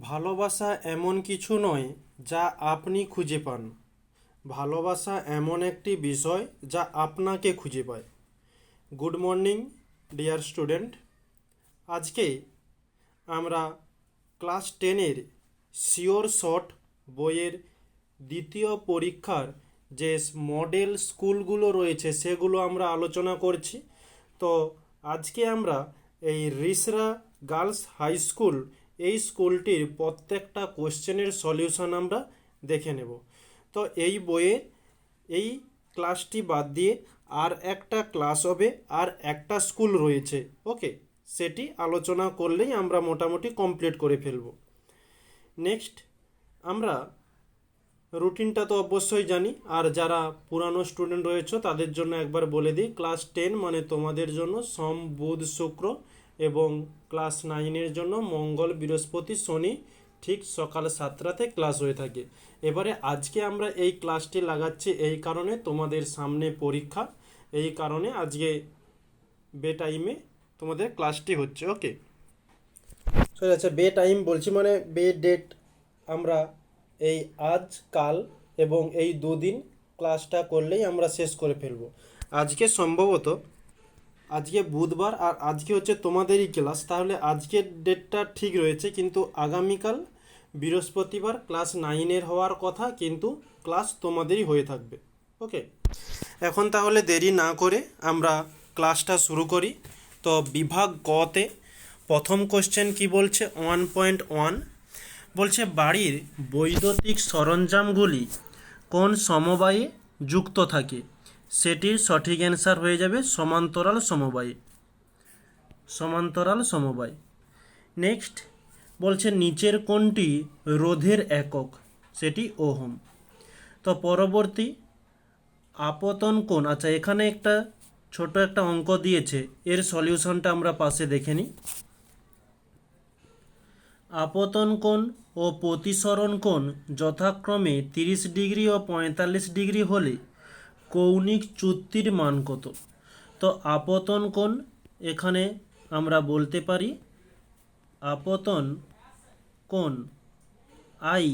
ভালোবাসা এমন কিছু নয় যা আপনি খুঁজে পান। ভালোবাসা এমন একটি বিষয় যা আপনাকে খুঁজে পায়। Good morning, dear student. আজকে আমরা ক্লাস টেনের শিওর শর্ট বইয়ের দ্বিতীয় পরীক্ষার যে মডেল স্কুলগুলো রয়েছে সেগুলো আমরা আলোচনা করছি। তো আজকে আমরা এই রিসরা গার্লস হাই স্কুল এই স্কুলটির প্রত্যেকটা কোশ্চেনের সলিউশন আমরা দেখে নেব। তো এই বইয়ে এই ক্লাসটি বাদ দিয়ে আর একটা ক্লাস হবে, আর একটা স্কুল রয়েছে, ওকে? সেটি আলোচনা করলেই আমরা মোটামুটি কমপ্লিট করে ফেলব। নেক্সট আমরা রুটিনটা তো অবশ্যই জানি, আর যারা পুরানো স্টুডেন্ট রয়েছে, তাদের জন্য একবার বলে দিই ক্লাস টেন মানে তোমাদের জন্য সোম, বুধ, শুক্র এবং ক্লাস নাইনের জন্য মঙ্গল বৃহস্পতি শনি ঠিক সকাল সাতটাতে ক্লাস হয়ে থাকে। এবারে আজকে আমরা এই ক্লাসটি লাগাচ্ছি এই কারণে তোমাদের সামনে পরীক্ষা। এই কারণে আজকে বে টাইমে তোমাদের ক্লাসটি হচ্ছে ওকে? সরি আচ্ছা বে টাইম বলছি মানে বে ডেট আমরা এই আজ কাল এবং এই দুদিন ক্লাসটা করলেই আমরা শেষ করে ফেলব। আজকে সম্ভবত আজকে বুধবার আর আজকে হচ্ছে তোমাদেরই ক্লাস। তাহলে আজকের ডেটটা ঠিক রয়েছে, কিন্তু আগামীকাল বৃহস্পতিবার ক্লাস নাইনের হওয়ার কথা, কিন্তু ক্লাস তোমাদেরই হয়ে থাকবে। ওকে? এখন তাহলে দেরি না করে আমরা ক্লাসটা শুরু করি। তো বিভাগ গতে প্রথম কোশ্চেন কি বলছে? ওয়ান পয়েন্ট ওয়ান বলছে, বাড়ির বৈদ্যুতিক সরঞ্জামগুলি কোন সমবায়ে যুক্ত থাকে? সেটির সঠিক অ্যান্সার হয়ে যাবে সমান্তরাল সমবায়। সমান্তরাল সমবায়। নেক্সট, বলছে নিচের কোনটি রোধের একক, সেটি ওহম। তো পরবর্তী আপতন কোণ আচ্ছা এখানে একটা ছোট একটা অঙ্ক দিয়েছে, এর সলিউশনটা আমরা পাশে দেখে নিই। আপতন কোণ ও প্রতিসরণ কোণ যথাক্রমে তিরিশ ডিগ্রি ও পঁয়তাল্লিশ ডিগ্রি হলে কৌণিক চুক্তির মান কত? তো আপতন কোণ এখানে আমরা বলতে পারি আপতন কোণ আই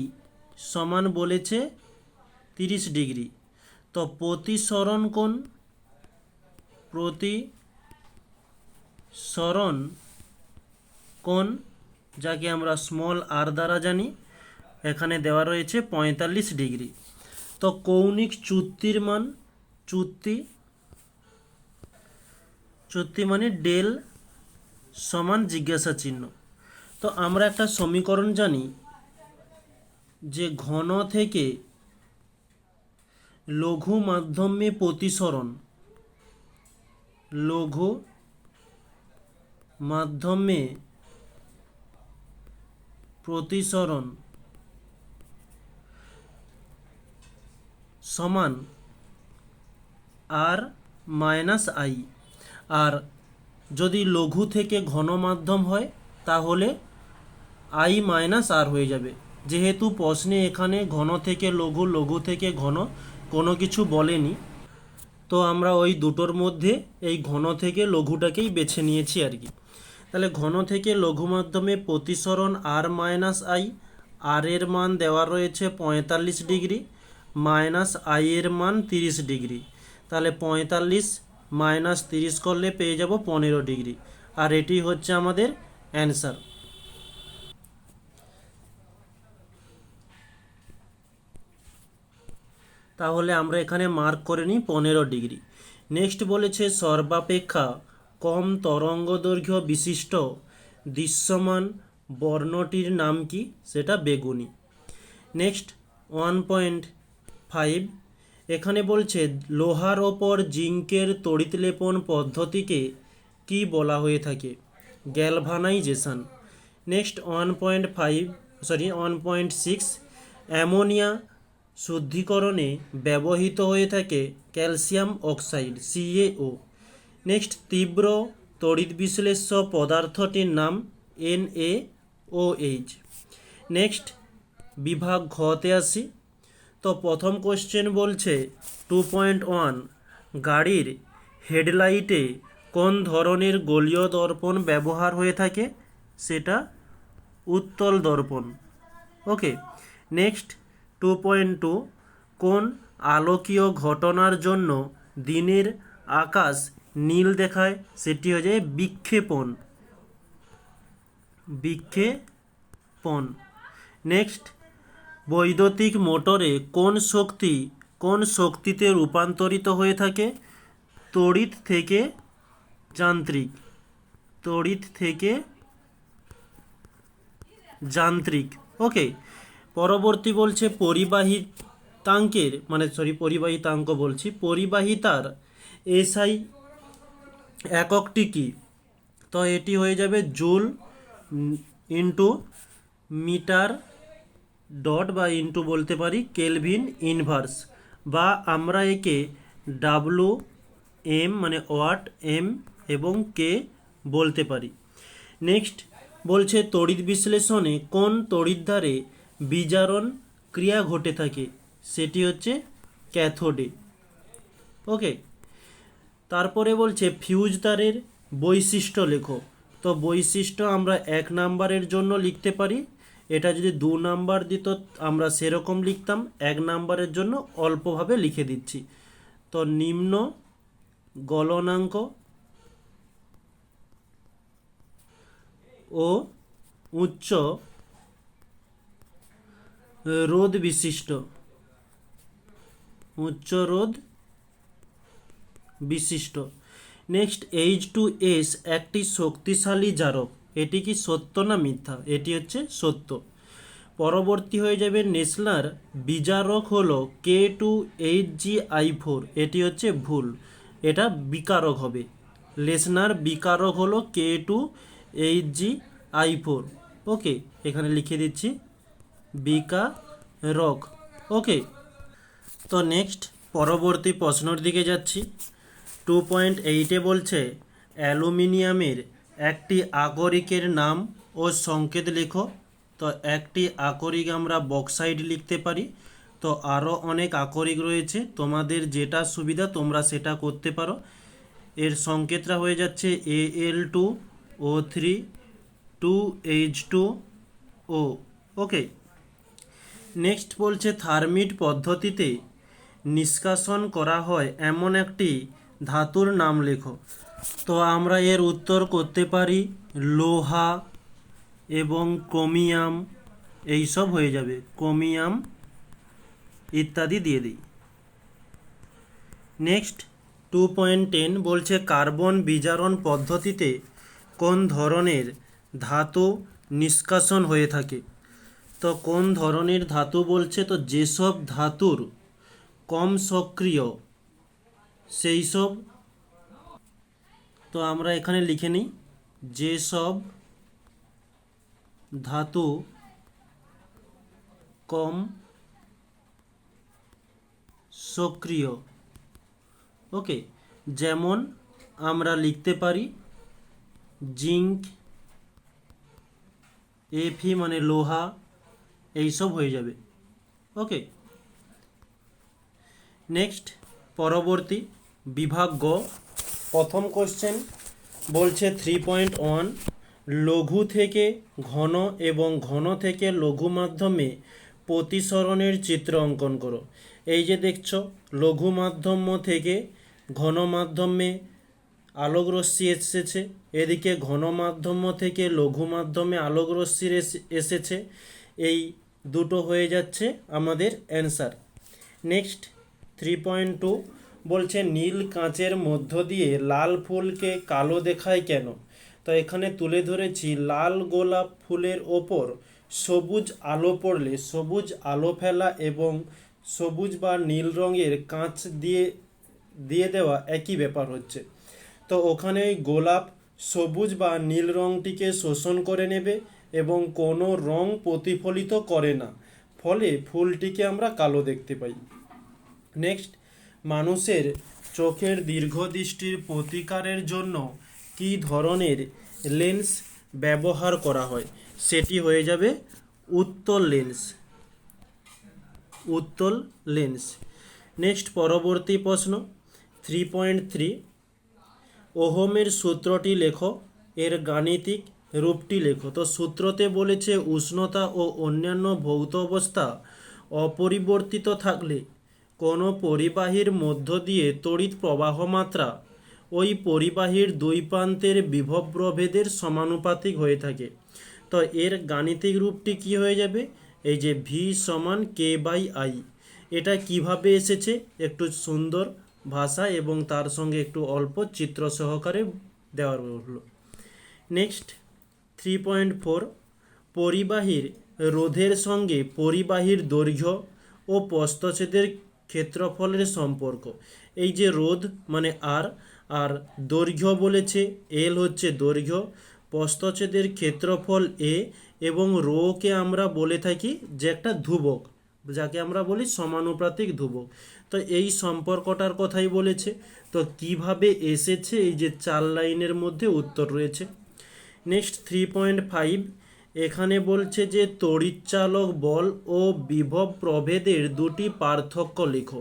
সমান বলেছে তিরিশ ডিগ্রি। তো প্রতিসরণ কোণ প্রতি সরণ কোণ যাকে আমরা স্মল আর দ্বারা জানি, এখানে দেওয়া রয়েছে পঁয়তাল্লিশ ডিগ্রি। তো কৌণিক চুক্তির মান চুক্তি চুক্তি মানে ডেল সমান জিজ্ঞাসা চিহ্ন। তো আমরা একটা সমীকরণ জানি যে ঘন থেকে লঘু মাধ্যমে প্রতিসরণ, লঘু মাধ্যমে প্রতিসরণ সমান আর মাইনাস আই। আর যদি লঘু থেকে ঘন মাধ্যম হয়, তাহলে আই মাইনাস আর হয়ে যাবে। যেহেতু প্রশ্নে এখানে ঘন থেকে লঘু লঘু থেকে ঘন কোনো কিছু বলেনি, তো আমরা ওই দুটোর মধ্যে এই ঘন থেকে লঘুটাকেই বেছে নিয়েছি আর কি। তাহলে ঘন থেকে লঘু মাধ্যমে প্রতিসরণ আর মাইনাস আই, আর এর মান দেওয়া রয়েছে পঁয়তাল্লিশ ডিগ্রি, মাইনাস আই এর মান তিরিশ ডিগ্রি। তাহলে পঁয়তাল্লিশ মাইনাস তিরিশ করলে পেয়ে যাব পনেরো ডিগ্রি। আর এটি হচ্ছে আমাদের অ্যান্সার। তাহলে আমরা এখানে মার্ক করে নিই পনেরো ডিগ্রি। নেক্সট বলেছে সর্বাপেক্ষা কম তরঙ্গ দৈর্ঘ্য বিশিষ্ট দৃশ্যমান বর্ণটির নাম কি? সেটা বেগুনি। নেক্সট ওয়ান পয়েন্ট ফাইভ এখানে বলছে, লোহার ওপর জিঙ্কের তড়িৎলেপন পদ্ধতিকে কি বলা হয়ে থাকে? Galvanization next one point five sorry one point six ammonia শুদ্ধিকরণে ব্যবহৃত হয়ে থাকে ক্যালসিয়াম অক্সাইড সিএও নেক্সট, তীব্র তড়িৎ বিশ্লেষ্য পদার্থটির নাম N A O H next, বিভাগ ঘতে আসি। তো প্রথম কোশ্চেন বলছে টু পয়েন্ট ওয়ান গাড়ির হেডলাইটে কোন ধরনের গোলীয় দর্পণ ব্যবহার হয়ে থাকে? সেটা উত্তল দর্পণ। Okay next two point two কোন আলোকীয় ঘটনার জন্য দিনের আকাশ নীল দেখায়? সেটি হয়ে যায় বিক্ষেপণ। বিক্ষেপণ। নেক্সট বৈদ্যুতিক মোটরে কোন শক্তি, কোন শক্তিতে রূপান্তরিত হয়ে থাকে? তড়িৎ থেকে যান্ত্রিক। তড়িৎ থেকে যান্ত্রিক। ওকে পরবর্তী বলছে পরিবাহিতাঙ্কের মানে সরি পরিবাহিতাঙ্ক বলছি। পরিবাহিতার এসআই এককটি কি? তো এটি হয়ে যাবে জুল ইন্টু মিটার ডট বা ইন্টু বলতে পারি কেলভিন ইনভার্স বা আমরা একে ডাব্লু এম মানে ওয়াট এম এবং কে বলতে পারি। নেক্সট বলছে তড়িৎ বিশ্লেষণে কোন তড়িৎদ্বারে বিজারণ ক্রিয়া ঘটে থাকে, সেটি হচ্ছে ক্যাথোডে। ওকে তারপরে বলছে ফিউজ তারের বৈশিষ্ট্য লেখো। তো বৈশিষ্ট্য আমরা এক নাম্বারের জন্য লিখতে পারি। এটা যদি দু নাম্বার দিত, আমরা সেরকম লিখতাম। এক নাম্বারের জন্য অল্পভাবে লিখে দিচ্ছি। তো নিম্ন গলনাঙ্ক ও উচ্চ রোধ বিশিষ্ট। উচ্চ রোধ বিশিষ্ট। নেক্সট এইচ টু এস একটি শক্তিশালী জারক। এটি কি সত্য না মিথ্যা? এটি হচ্ছে সত্য। পরবর্তী হয়ে যাবে নেসলার বিজারক হলো K two eight G I four. এটি হচ্ছে ভুল। এটা বিকারক হবে। লেসনার বিকারক হলো K two eight G I four. Okay, এখানে লিখে দিচ্ছি। বিকারক। ওকে, তো নেক্সট পরবর্তী প্রশ্নর দিকে যাচ্ছি। টু পয়েন্ট এইটে বলছে, অ্যালুমিনিয়ামের একটি আকরিকের নাম ও সংকেত লেখো। তো একটি আকরিক আমরা বক্সাইড লিখতে পারি। তো আরও অনেক আকরিক রয়েছে। তোমাদের যেটা সুবিধা তোমরা সেটা করতে পারো। এর সংকেতটা হয়ে যাচ্ছে A L two O three two H two O okay. Next বলছে থার্মিট পদ্ধতিতে নিষ্কাশন করা হয় এমন একটি ধাতুর নাম লেখো। তো আমরা এর উত্তর করতে পারি লোহা এবং ক্রোমিয়াম, এইসব হয়ে যাবে। ক্রোমিয়াম ইত্যাদি দিয়ে দিই। নেক্সট টু পয়েন্ট টেন বলছে কার্বন বিজারণ পদ্ধতিতে কোন ধরনের ধাতু নিষ্কাশন হয়ে থাকে। তো কোন ধরনের ধাতু বলছে? তো যেসব ধাতুর কম সক্রিয় সেই সব তো আমরা এখানে লিখে নিই যেসব ধাতু কম সক্রিয়। ওকে, যেমন আমরা লিখতে পারি, জিঙ্ক, এফি মানে লোহা এইসব হয়ে যাবে। ওকে, নেক্সট, পরবর্তী বিভাগ গ। প্রথম কোশ্চেন বলছে থ্রি পয়েন্ট ওয়ান লঘু থেকে ঘন এবং ঘন থেকে লঘু মাধ্যমে প্রতিসরণের চিত্র অঙ্কন করো। এই যে দেখছ, লঘু মাধ্যম থেকে ঘন মাধ্যমে আলোক রশ্মি এসেছে, এদিকে ঘন মাধ্যম থেকে লঘু মাধ্যমে আলোক রশ্মির এসে- এসেছে, এই দুটো হয়ে যাচ্ছে আমাদের answer next three point two বলছে, নীল কাঁচের মধ্য দিয়ে লাল ফুলকে কালো দেখায় কেন? তো এখানে তুলে ধরেছি, লাল গোলাপ ফুলের ওপর সবুজ আলো পড়লে সবুজ আলো ফেলা এবং সবুজ বা নীল রঙের কাঁচ দিয়ে দিয়ে দেওয়া একই ব্যাপার হচ্ছে। তো ওখানে গোলাপ সবুজ বা নীল রঙটিকে শোষণ করে নেবে এবং কোনো রং প্রতিফলিত করে না। ফলে ফুলটিকে আমরা কালো দেখতে পাই। নেক্সট মানুষের চোখের দীর্ঘদৃষ্টির প্রতিকারের জন্য কী ধরনের লেন্স ব্যবহার করা হয়? সেটি হয়ে যাবে উত্তল লেন্স। উত্তল লেন্স। নেক্সট পরবর্তী প্রশ্ন। থ্রি পয়েন্ট থ্রি ওহমের সূত্রটি লেখো, এর গাণিতিক রূপটি লেখো। তো সূত্রতে বলেছে, উষ্ণতা ও অন্যান্য ভৌত অবস্থা অপরিবর্তিত থাকলে কোনো পরিবাহীর মধ্য দিয়ে তড়িৎ প্রবাহ মাত্রা ওই পরিবাহীর দুই প্রান্তের বিভব প্রভেদের সমানুপাতিক হয়ে থাকে। তো এর গাণিতিক রূপটি কি হয়ে যাবে? এই যে ভি সমান কে বাই আই এটা কীভাবে এসেছে? একটু সুন্দর ভাষা এবং তার সঙ্গে একটু অল্প চিত্র সহকারে দেওয়ার হলো। নেক্সট থ্রি পয়েন্ট ফোর পরিবাহীর রোধের সঙ্গে পরিবাহীর দৈর্ঘ্য ও প্রস্থচ্ছেদের ক্ষেত্রফলের সম্পর্ক। এই যে রোধ মানে আর আর দৈর্ঘ্য বলেছে, এল হচ্ছে দৈর্ঘ্য। প্রস্থচ্ছেদের ক্ষেত্রফল এ এবং রোকে আমরা বলে থাকি যে একটা ধ্রুবক, যাকে আমরা বলি সমানুপাতিক ধ্রুবক। তো এই সম্পর্কটার কথাই বলেছে। তো কীভাবে এসেছে? এই যে চার লাইনের মধ্যে উত্তর রয়েছে। নেক্সট থ্রি পয়েন্ট ফাইভ এখানে বলছে যে তড়িৎচালক বল ও বিভব প্রভেদের দুটি পার্থক্য লেখো।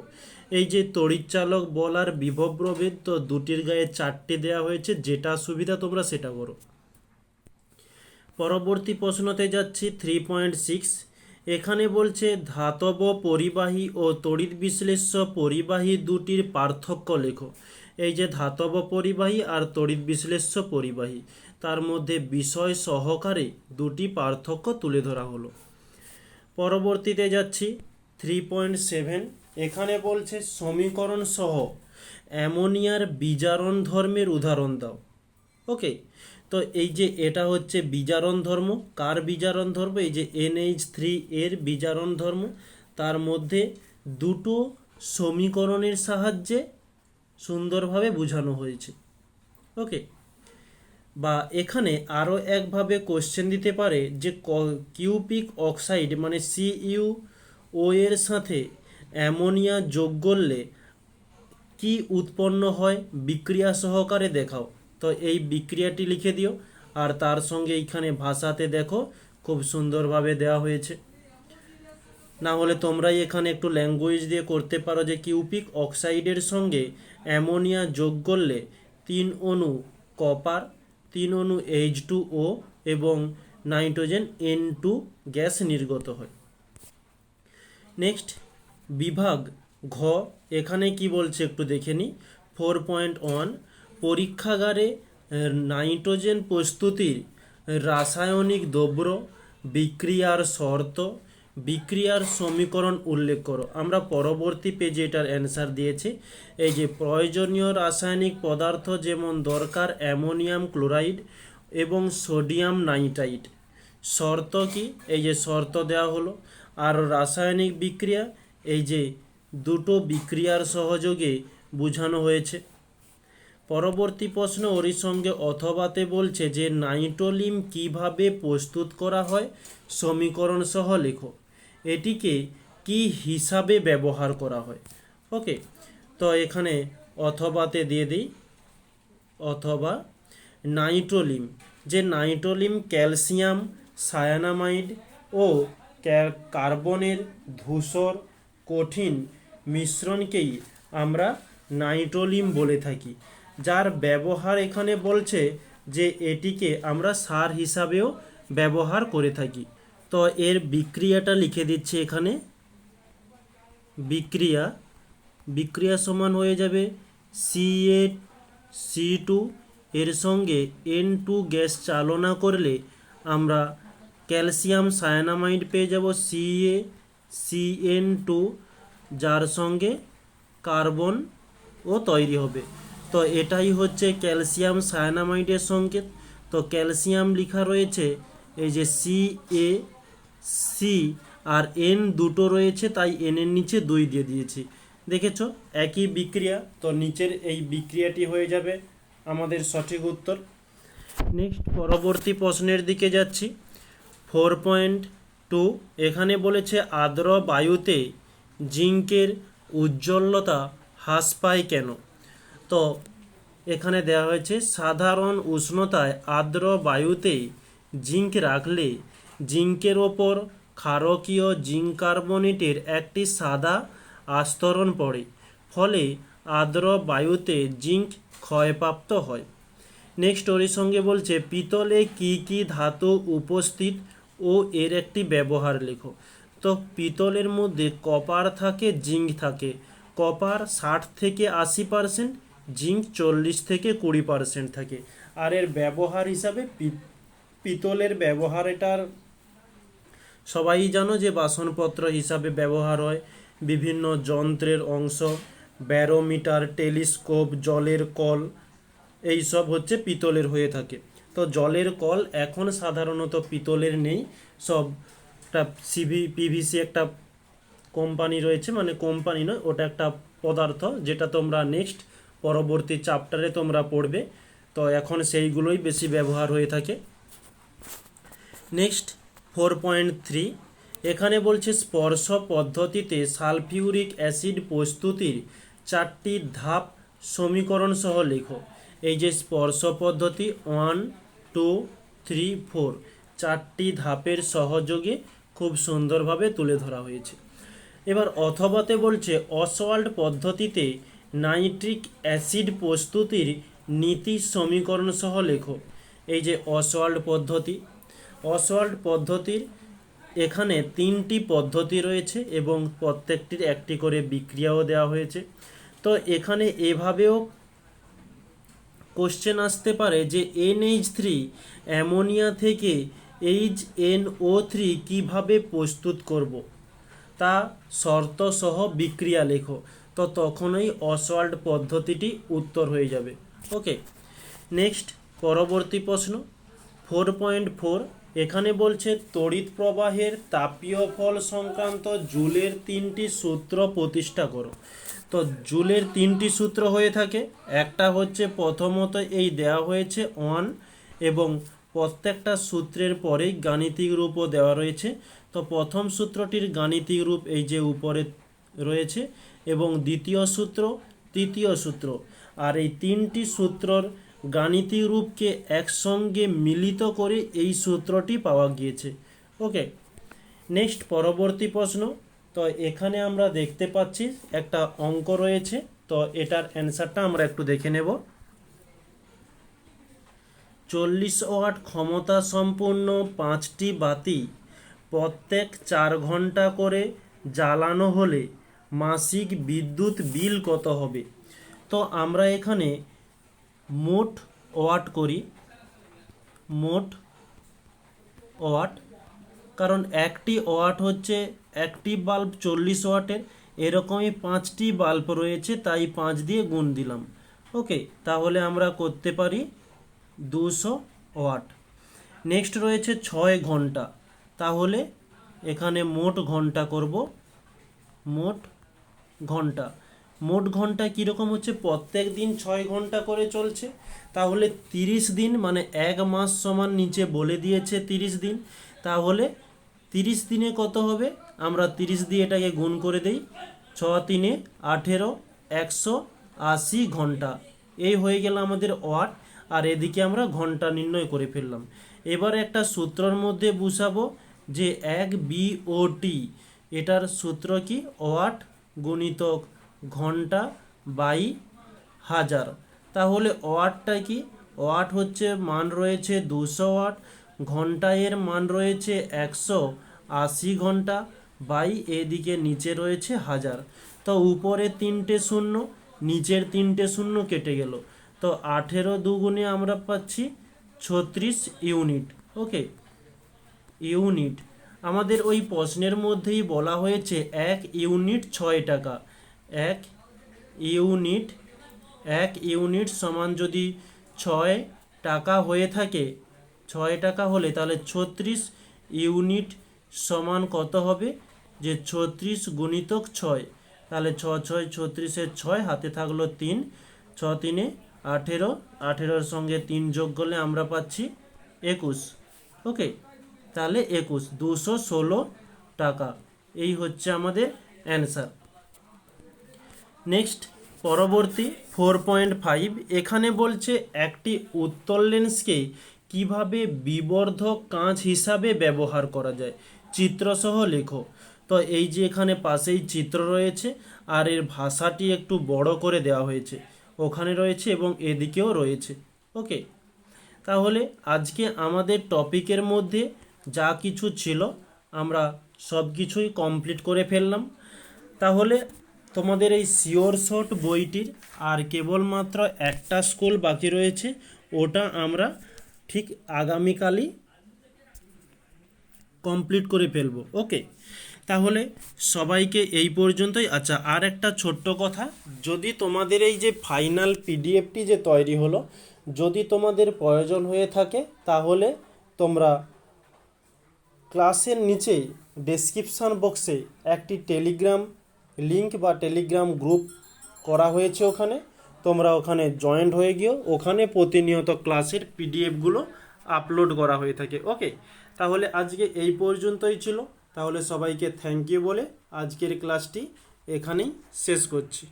এই যে তড়িৎচালক বল আর বিভব প্রভেদ, তো দুটির গায়ে চারটি দেওয়া হয়েছে, যেটা সুবিধা তোমরা সেটা করো। পরবর্তী প্রশ্নতে যাচ্ছি থ্রি পয়েন্ট সিক্স এখানে বলছে, ধাতব পরিবাহী ও তড়িৎ বিশ্লেষ্য পরিবাহী দুটির পার্থক্য লেখো। এই যে ধাতব পরিবাহী আর তড়িৎ বিশ্লেষ্য পরিবাহী তার মধ্যে বিষয় সহকারে দুটি পার্থক্য তুলে ধরা হলো। পরবর্তীতে যাচ্ছি থ্রি পয়েন্ট সেভেন এখানে বলছে, সমীকরণ সহ অ্যামোনিয়ার বিজারণ ধর্মের উদাহরণ দাও। ওকে, তো এই যে এটা হচ্ছে বিজারণ ধর্ম, কার বিজারণ ধর্ম? এই যে এনএইচ থ্রি এর বিজারণ ধর্ম, তার মধ্যে দুটো সমীকরণের সাহায্যে সুন্দরভাবে বোঝানো হয়েছে। ওকে বা এখানে আরও একভাবে কোশ্চেন দিতে পারে যে কিউপিক অক্সাইড মানে সিইউ ও এর সাথে অ্যামোনিয়া যোগ করলে কি উৎপন্ন হয়? বিক্রিয়া সহকারে দেখাও। তো এই বিক্রিয়াটি লিখে দিও। আর তার সঙ্গে এইখানে ভাষাতে দেখো, খুব সুন্দরভাবে দেওয়া হয়েছে। না হলে তোমরাই এখানে একটু ল্যাঙ্গুয়েজ দিয়ে করতে পারো যে কিউপিক অক্সাইডের সঙ্গে অ্যামোনিয়া যোগ করলে তিন অণু কপার তিন অণু এইচ টু ও এবং নাইট্রোজেন এন টু গ্যাস নির্গত হয়। নেক্সট, বিভাগ ঘ, এখানে কি বলছে একটু দেখে নিই ফোর পয়েন্ট ওয়ান পরীক্ষাগারে নাইট্রোজেন প্রস্তুতির রাসায়নিক দ্রব্য বিক্রিয়ার শর্ত বিক্রিয়ার সমীকরণ উল্লেখ করো। আমরা পরবর্তী পেজে এটার অ্যান্সার দিয়েছি। এই যে প্রয়োজনীয় রাসায়নিক পদার্থ যেমন দরকার, অ্যামোনিয়াম ক্লোরাইড এবং সোডিয়াম নাইট্রাইট। শর্ত কি? এই যে শর্ত দেওয়া হলো। আর রাসায়নিক বিক্রিয়া, এই যে দুটো বিক্রিয়ার সহযোগে বোঝানো হয়েছে। পরবর্তী প্রশ্ন ওরই সঙ্গে অথবাতে বলছে যে নাইট্রোলিম কীভাবে প্রস্তুত করা হয়? সমীকরণ সহ লেখো। এটিকে কি হিসাবে ব্যবহার করা হয়? ওকে তো এখানে অথবাতে দিয়ে দিই। অথবা নাইট্রোলিম, যে নাইট্রোলিম ক্যালসিয়াম, সায়ানামাইড ও কার্বনের ধূসর কঠিন মিশ্রণকেই আমরা নাইট্রোলিম বলে থাকি, যার ব্যবহার এখানে বলছে যে এটিকে আমরা সার হিসাবেও ব্যবহার করে থাকি। তো এর বিক্রিয়াটা লিখে দিচ্ছে এখানে। বিক্রিয়া। বিক্রিয়া সমান হয়ে যাবে সি এ সি টু এর সঙ্গে এন টু গ্যাস চালনা করলে আমরা ক্যালসিয়াম সায়ানামাইড পেয়ে যাব C A C N two যার সঙ্গে কার্বন ও তৈরি হবে। তো এটাই হচ্ছে ক্যালসিয়াম সায়ানামাইডের সংকেত। তো ক্যালসিয়াম লেখা রয়েছে এই যে C A C R N দুটো রয়েছে, তাই এন এর নিচে দুই দিয়ে দিয়েছি। দেখেছ? একই বিক্রিয়া, তো নিচের এই বিক্রিয়াটি হয়ে যাবে আমাদের সঠিক উত্তর। নেক্সট পরবর্তী প্রশ্নের দিকে যাচ্ছি। ফোর পয়েন্ট টু এখানে বলেছে, আর্দ্র বায়ুতে জিঙ্কের উজ্জ্বলতা হ্রাস পায় কেন? তো এখানে দেওয়া হয়েছে, সাধারণ উষ্ণতায় আর্দ্র বায়ুতে জিঙ্ক রাখলে জিঙ্কের ওপর ক্ষারকীয় জিঙ্ক কার্বনেটের একটি সাদা আস্তরণ পড়ে, ফলে আর্দ্র বায়ুতে জিঙ্ক ক্ষয়প্রাপ্ত হয়। নেক্সট ওর সঙ্গে বলছে, পিতলে কি কি ধাতু উপস্থিত ও এর একটি ব্যবহার লেখো। তো পিতলের মধ্যে কপার থাকে, জিঙ্ক থাকে। কপার ষাট থেকে আশি পার্সেন্ট, জিঙ্ক চল্লিশ থেকে কুড়ি পার্সেন্ট থাকে। আর এর ব্যবহার হিসাবে পিতলের ব্যবহার এটার সবাই জানো যে বাসনপত্র হিসাবে ব্যবহার হয় বিভিন্ন যন্ত্রের অংশ, ব্যারোমিটার, টেলিস্কোপ, জলের কল এই সব হচ্ছে পিতলের হয়ে থাকে। তো জলের কল এখন সাধারণত পিতলের নেই সব একটা সিভি, পিভিসি একটা কোম্পানি রয়েছে মানে কোম্পানি নয়, ওটা একটা পদার্থ যেটা তোমরা নেক্সট পরবর্তী চ্যাপ্টারে তোমরা পড়বে। তো এখন সেইগুলোই বেশি ব্যবহার হয়ে থাকে। নেক্সট ফোর পয়েন্ট থ্রি এখানে বলছে স্পর্শ পদ্ধতিতে সালফিউরিক অ্যাসিড প্রস্তুতির চারটি ধাপ সমীকরণ সহ লেখো। এই যে স্পর্শ পদ্ধতি ওয়ান টু থ্রি ফোর চারটি ধাপের সহযোগে খুব সুন্দরভাবে তুলে ধরা হয়েছে। এবার অথবাতে বলছে অসওয়াল্ড পদ্ধতিতে নাইট্রিক অ্যাসিড প্রস্তুতির নীতি সমীকরণ সহ লেখো। এই যে অসওয়াল্ড পদ্ধতি অসওয়াল্ড পদ্ধতির এখানে তিনটি পদ্ধতি রয়েছে এবং প্রত্যেকটির একটি করে বিক্রিয়াও দেওয়া হয়েছে। তো এখানে এভাবেও কোশ্চেন আসতে পারে যে এনএইচ থ্রি অ্যামোনিয়া থেকে এইচ এন ও থ্রি কীভাবে প্রস্তুত করব? তা শর্ত সহ বিক্রিয়া লেখো। তো তখনই অসওয়াল্ড পদ্ধতিটি উত্তর হয়ে যাবে। ওকে নেক্সট পরবর্তী প্রশ্ন। ফোর পয়েন্ট ফোর এখানে বলছে, তড়িৎ প্রবাহের তাপীয় ফল সংক্রান্ত জুলের তিনটি সূত্র প্রতিষ্ঠা করো। তো জুলের তিনটি সূত্র হয়ে থাকে, একটা হচ্ছে প্রথমত এই দেওয়া হয়েছে ওয়ান এবং প্রত্যেকটা সূত্রের পরেই গাণিতিক রূপও দেওয়া রয়েছে। তো প্রথম সূত্রটির গাণিতিক রূপ এই যে উপরে রয়েছে এবং দ্বিতীয় সূত্র, তৃতীয় সূত্র। আর এই তিনটি সূত্রর গাণিতিক রূপকে একসঙ্গে মিলিত করে এই সূত্রটি পাওয়া গিয়েছে। ওকে নেক্সট পরবর্তী প্রশ্ন। তো এখানে আমরা দেখতে পাচ্ছি একটা অঙ্ক রয়েছে। তো এটার অ্যান্সারটা আমরা একটু দেখে নেব। চল্লিশ ওয়াট ক্ষমতা সম্পূর্ণ, পাঁচটি বাতি প্রত্যেক চার ঘণ্টা করে জ্বালানো হলে মাসিক বিদ্যুৎ বিল কত হবে? তো আমরা এখানে মোট ওয়াট করি। মোট ওয়াট, কারণ একটি ওয়াট হচ্ছে একটি বাল্ব চল্লিশ ওয়াটের, এরকমই পাঁচটি বাল্ব রয়েছে, তাই পাঁচ দিয়ে গুণ দিলাম। ওকে, তাহলে আমরা করতে পারি দুশো ওয়াট। নেক্সট রয়েছে ছয় ঘণ্টা। তাহলে এখানে মোট ঘণ্টা করব। মোট ঘণ্টা। মোট ঘণ্টা কীরকম হচ্ছে? প্রত্যেক দিন ছয় ঘণ্টা করে চলছে। তাহলে তিরিশ দিন মানে এক মাস সমান নিচে বলে দিয়েছে তিরিশ দিন। তাহলে তিরিশ দিনে কত হবে? আমরা তিরিশ দিয়ে এটাকে গুণ করে দেই। ছ তিনে আঠেরো, একশো আশি ঘণ্টা। এই হয়ে গেল আমাদের ওয়াট। আর এদিকে আমরা ঘণ্টা নির্ণয় করে ফেললাম। এবার একটা সূত্রর মধ্যে বসাবো যে এক বিওটি এটার সূত্র কি? ওয়াট গুণিতক ঘণ্টা বাই হাজার। তাহলে ওয়াটটা কি? ওয়াট হচ্ছে মান রয়েছে দুশো ওয়াট, ঘন্টায়ের মান রয়েছে একশো আশি ঘণ্টা বাই এদিকে নিচে রয়েছে হাজার। তো উপরে তিনটে শূন্য, নিচের তিনটে শূন্য কেটে গেল। তো আঠেরো দুগুণে আমরা পাচ্ছি ছত্রিশ ইউনিট। ওকে? ইউনিট। আমাদের ওই প্রশ্নের মধ্যেই বলা হয়েছে এক ইউনিট ছয় টাকা। এক ইউনিট এক ইউনিট সমান যদি ছয় টাকা হয়ে থাকে, ছয় টাকা হলে তাহলে ছত্রিশ ইউনিট সমান কত হবে? যে ছত্রিশ গুণিতক ছয়, তাহলে ছ ছয় ছত্রিশের ছয় হাতে থাকল তিন, ছ তিনে আঠেরো, আঠেরোর সঙ্গে তিন যোগ করলে আমরা পাচ্ছি একুশ। ওকে, তাহলে একুশ, দুশো ষোলো টাকা। এই হচ্ছে আমাদের অ্যান্সার। নেক্সট, পরবর্তী ফোর পয়েন্ট ফাইভ এখানে বলছে একটি উত্তল লেন্সকে কীভাবে বিবর্ধক কাঁচ হিসাবে ব্যবহার করা যায়। চিত্রসহ লেখো। তো এই যে এখানে পাশেই চিত্র রয়েছে, আর এর ভাষাটি একটু বড় করে দেওয়া হয়েছে। ওখানে রয়েছে এবং এদিকেও রয়েছে। ওকে। তাহলে আজকে আমাদের টপিকের মধ্যে যা কিছু ছিল, আমরা সব কিছুই কমপ্লিট করে ফেললাম। তাহলে তোমাদের এই শিওর শট বইটির আর কেবলমাত্র একটা স্কুল বাকি রয়েছে, ওটা আমরা ঠিক আগামীকালই কমপ্লিট করে ফেলব। ওকে? তাহলে সবাইকে এই পর্যন্তই। আচ্ছা আর একটা ছোট্ট কথা। যদি তোমাদের এই যে ফাইনাল পিডিএফটি যে তৈরি হলো, যদি তোমাদের প্রয়োজন হয়ে থাকে, তাহলে তোমরা ক্লাসের নিচেই ডেসক্রিপশান বক্সে একটি টেলিগ্রাম লিংক বা টেলিগ্রাম গ্রুপ করা হয়েছে ওখানে। তোমরা ওখানে জয়েন্ট হয়ে গিয়েও ওখানে প্রতিনিয়ত ক্লাসের পিডিএফগুলো আপলোড করা হয়ে থাকে। ওকে তাহলে আজকে এই পর্যন্তই ছিল। তাহলে সবাইকে থ্যাংক ইউ বলে আজকের ক্লাসটি এখানেই শেষ করছি।